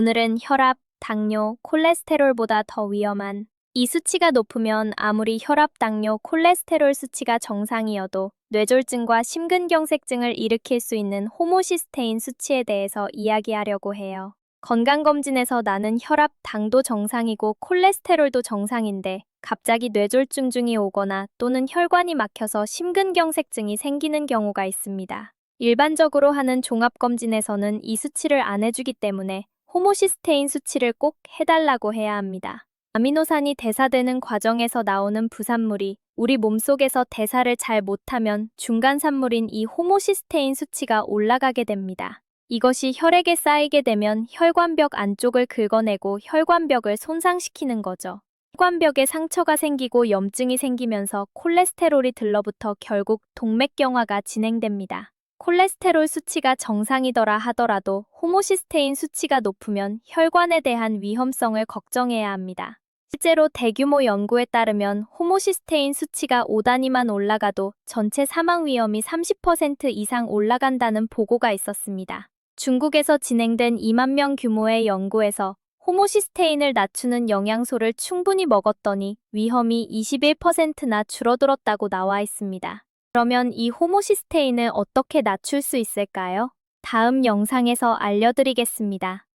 오늘은 혈압, 당뇨, 콜레스테롤보다 더 위험한 이 수치가 높으면 아무리 혈압, 당뇨, 콜레스테롤 수치가 정상이어도 뇌졸중과 심근경색증을 일으킬 수 있는 호모시스테인 수치에 대해서 이야기하려고 해요. 건강검진에서 나는 혈압, 당도 정상이고 콜레스테롤도 정상인데 갑자기 뇌졸중 증이 오거나 또는 혈관이 막혀서 심근경색증이 생기는 경우가 있습니다. 일반적으로 하는 종합검진에서는 이 수치를 안 해주기 때문에 호모시스테인 수치를 꼭 해달라고 해야 합니다. 아미노산이 대사되는 과정에서 나오는 부산물이 우리 몸속에서 대사를 잘 못하면 중간산물인 이 호모시스테인 수치가 올라가게 됩니다. 이것이 혈액에 쌓이게 되면 혈관벽 안쪽을 긁어내고 혈관벽을 손상시키는 거죠. 혈관벽에 상처가 생기고 염증이 생기면서 콜레스테롤이 들러붙어 결국 동맥경화가 진행됩니다. 콜레스테롤 수치가 정상이더라 하더라도 호모시스테인 수치가 높으면 혈관에 대한 위험성을 걱정해야 합니다. 실제로 대규모 연구에 따르면 호모시스테인 수치가 5단위만 올라가도 전체 사망 위험이 30% 이상 올라간다는 보고가 있었습니다. 중국에서 진행된 2만 명 규모의 연구에서 호모시스테인을 낮추는 영양소를 충분히 먹었더니 위험이 21%나 줄어들었다고 나와 있습니다. 그러면 이 호모시스테인을 어떻게 낮출 수 있을까요? 다음 영상에서 알려드리겠습니다.